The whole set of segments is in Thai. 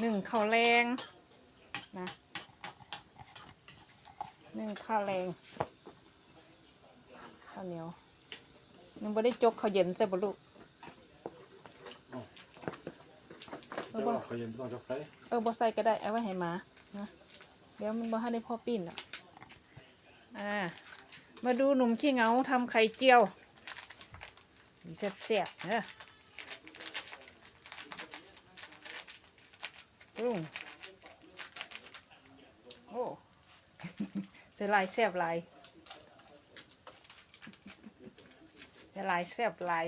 หนึ่งข้าวแรงนะหนึ่งข้าวแรงข้าวเหนียวยังไม่ได้จกข้าวเย็นใส่บลูกจะว่าเขาเย็นต้องจะไฟเออบ่ใส่ก็ได้เอาไว้ให้หมานะเดี๋ยวมันบ่ให้ได้พ่อปิ้นอะอ่ามาดูหนุ่มขี้เหงาทำไข่เจียวมีแซ่บๆเนอะ ลุงโอ้จะลายแซ่บลายจะลายแซ่บลาย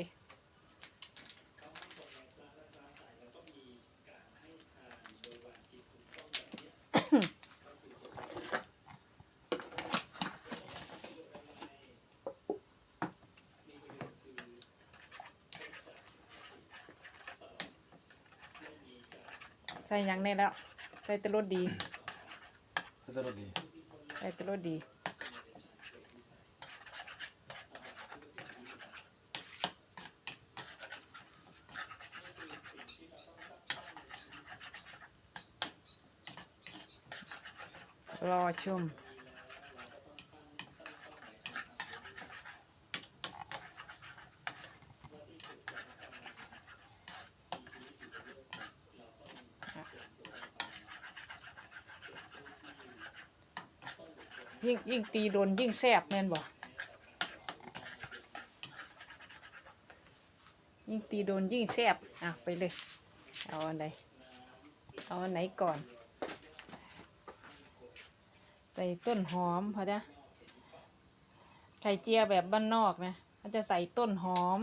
ส่หยังได้แล้ว ใส่แตะรสดี ก็จะรสดีใส่แตะรสดี รอชม ยิ่งยิ่งตีโดนยิ่งแซบแม่นบ่ยิ่งตีโดนยิ่งแซบอะไปเลย เอาอันใดเอาอันไหนก่อนใส่ต้นหอมพอจ้ะไข่เจียวแบบบ้านนอกนะมันจะใส่ต้นหอม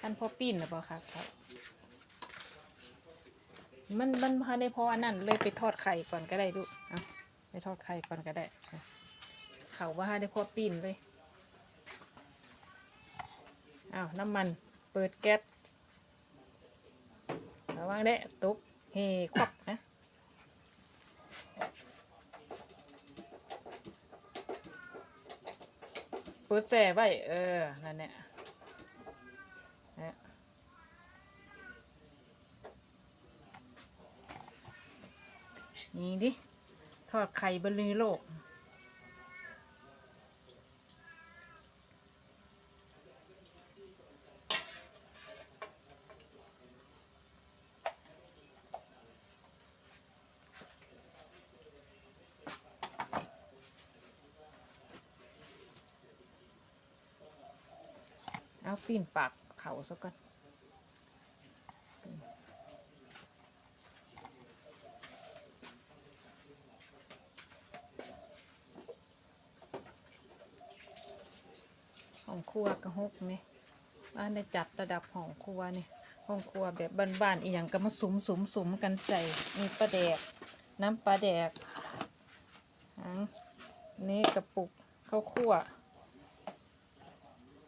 ขั้นพอปิ้นหรือเปล่าครับครับ มันมันพาได้พออันนั้นเลยไปทอดไข่ก่อนก็ได้ลูกเอาไปทอดไข่ก่อนก็ได้ เขาว่าได้พอปิ้นเลยอ้าวน้ำมันเปิดแก๊สระวังได้ตุ๊บเฮควับนะเปิดแส่ไว้เออนั่นแหละเนี่ย นี่ดิ ทอดไข่บนลือโลก เอาปีนปากเขาซะก่อน ห้องครัวกระหกไหมบ้านได้จัดระดับห้องครัวนี่ห้องครัวแบบบ้านๆอีหยังก็มาสุมสุมสุมกันใส่มีปลาแดก น้ำปลาแดกอันนี่กระปุกข้าวคั่ว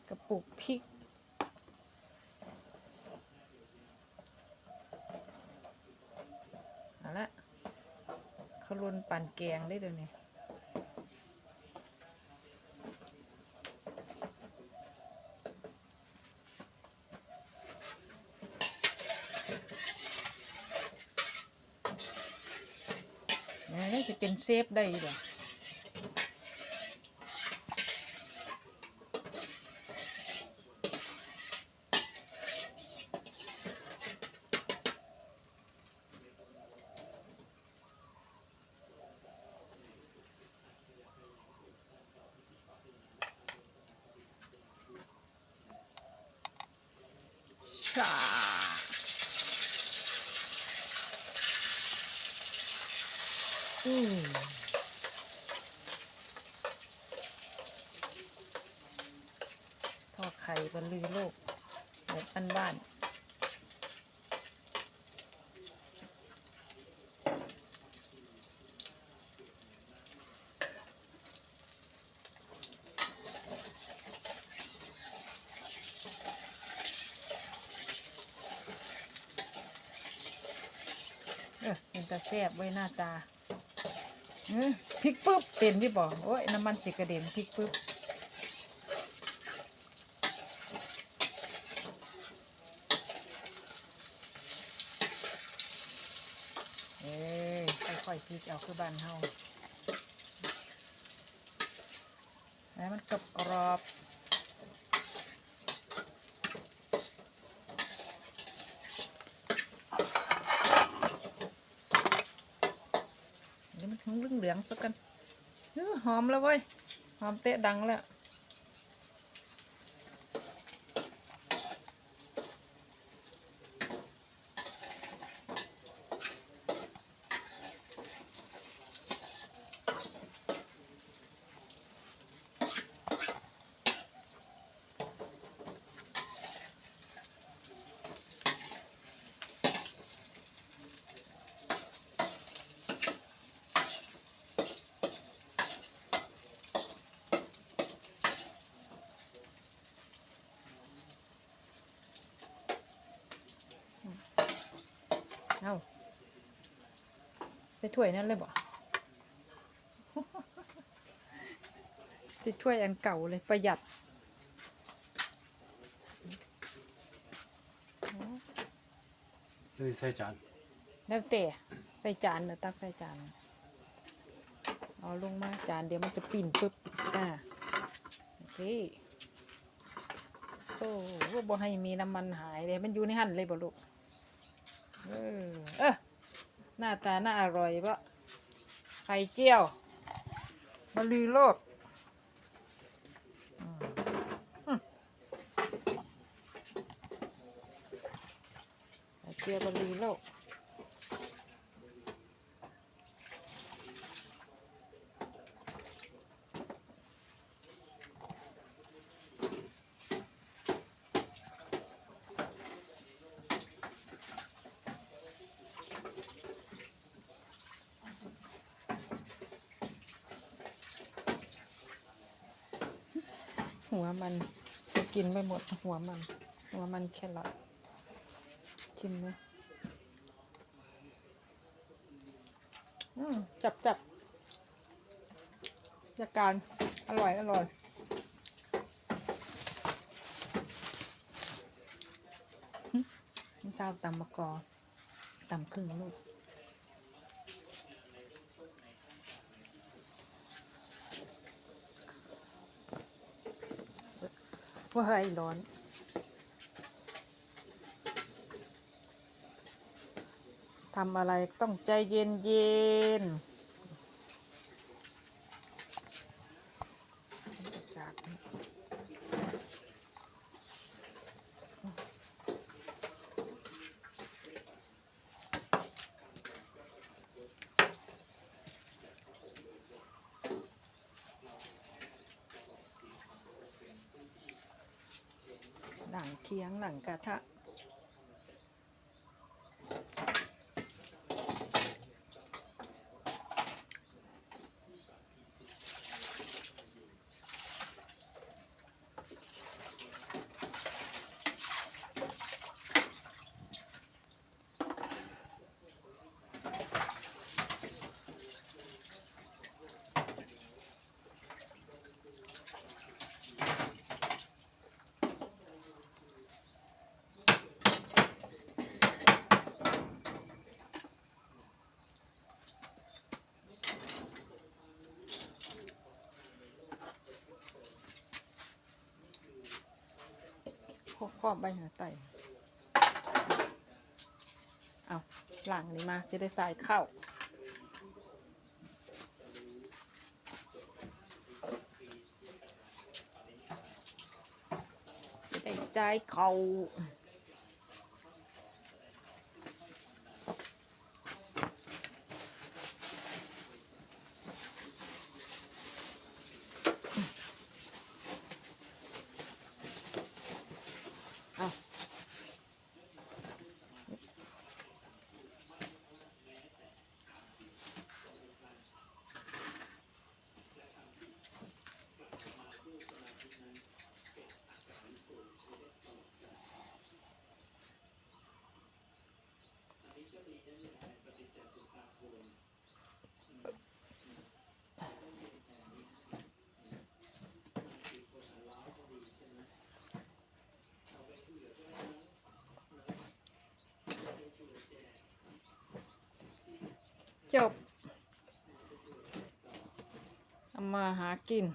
กระปุกพริกเอาละเขาลุนปั่นแกงได้เดี๋ยวนี้ นี่จะเป็นเซฟได้เหรอ ทอดไข่บนลือโลกแบบบ้านเออเป็นตาแซ่บไว้หน้าตา พริกปุ๊บเป็นที่บอกโอ้ยน้ำมันสิกระเด็นพริกปุ๊บเอ้ยค่อยๆพริกเอาคือบ้านเฮาแล้วมันกรอบกรอบ เดี๋ยวมันถึงเหลืองๆสักกันหอมแล้วเว้ย หอมเตะดังแล้ว เอาใส่ถ้วยนั่นเลยบ่ใส่ถ้วยอันเก่าเลยประหยัดนี่ใส่จานแล้วแต่ใส่จานเนอะตักใส่จานเอาลงมาจานเดี๋ยวมันจะปิ่นปึ๊บอ่าโอเคโอ้โหบ่ให้มีน้ำมันหายเลยมันอยู่ในหั่นเลยบ่ลูก เออเออหน้าตาน่าอร่อยปะไข่เจียวมะลือโลดอืมไข่เจียวมะลือโลด หัวมันจะกินไม่หมดหัวมัน หัวมันแครอทชิมนะอืมจับจับจัดการอร่อย อร่อยหึนี่เช้าตำมะกอตำครึ่งลูก ว่าไอ้ร้อน ทำอะไรต้องใจเย็นเย็นจากนี้ หลังเคียงหลังกระทะ ครอบใบหาไตเอาหลังนี้มาจะได้ใส่เข้าจะได้ใส่เข้าเอา จบทำมาหากิน